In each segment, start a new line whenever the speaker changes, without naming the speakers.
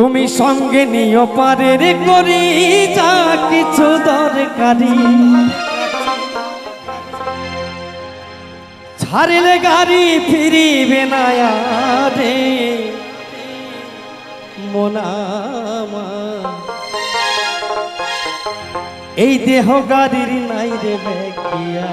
তুমি সঙ্গে নিও রে করি, যা কিছু দরকারি। ছাড়লে গাড়ি ফিরিবে না রে মোনামা এই দেহ গাড়ির নাই রে ব্যাগিয়া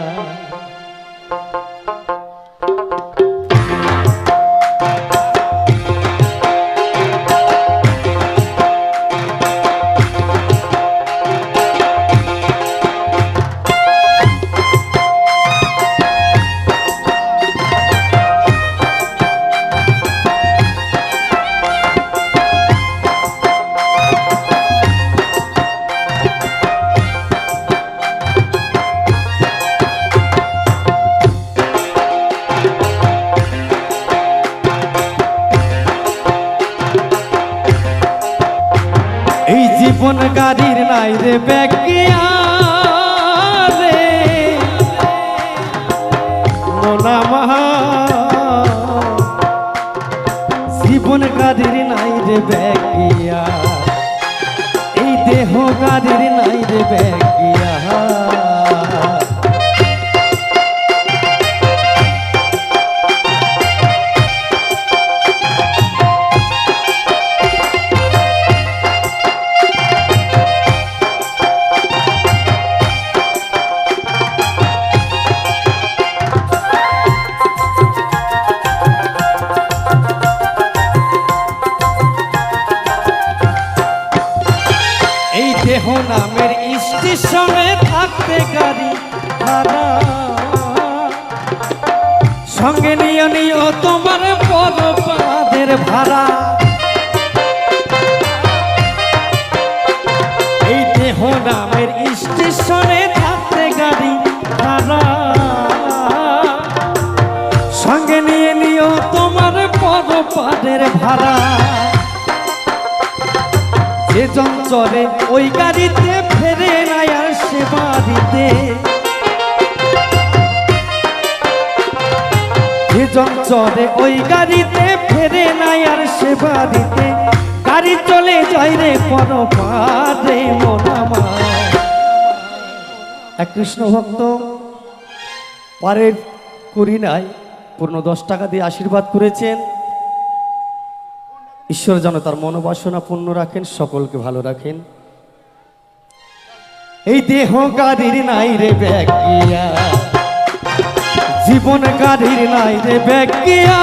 জীবন গাড়ির নাই রে ব্যাগিয়া রে মোনামা জীবন গাড়ির নাই রে ব্যাগিয়া। এই দেহ গাড়ির নাই রে ব্যাগিয়া। দেহ নামের স্টেশনে থাকতে গাড়ি ভাড়া। সঙ্গে নিয়ে নিও তোমার বড় পাদের ভাড়া। এই দেহ নামের স্টেশনে থাকতে গাড়ি ভাড়া। সঙ্গে নিয়ে নিও তোমার বড় পাদের ভাড়া। যে চঞ্চলে ওই গাড়িতে ফেরে নাই আর সে বাড়িতে যে চঞ্চলে ওই গাড়িতে ফেরে নাই আর সে বাড়িতে গাড়ি চলে যায় রে পর পারে মোনামা এক কৃষ্ণ ভক্ত পারের করি নাই, পূর্ণ দশ টাকা দিয়ে আশীর্বাদ করেছেন। ঈশ্বর যেন তার মনোবাসনা পূর্ণ রাখেন, সকলকে ভালো রাখেন। এই দেহ গাড়ির নাই রে ব্যাগিয়া জীবন গাড়ির নাই রে ব্যাগিয়া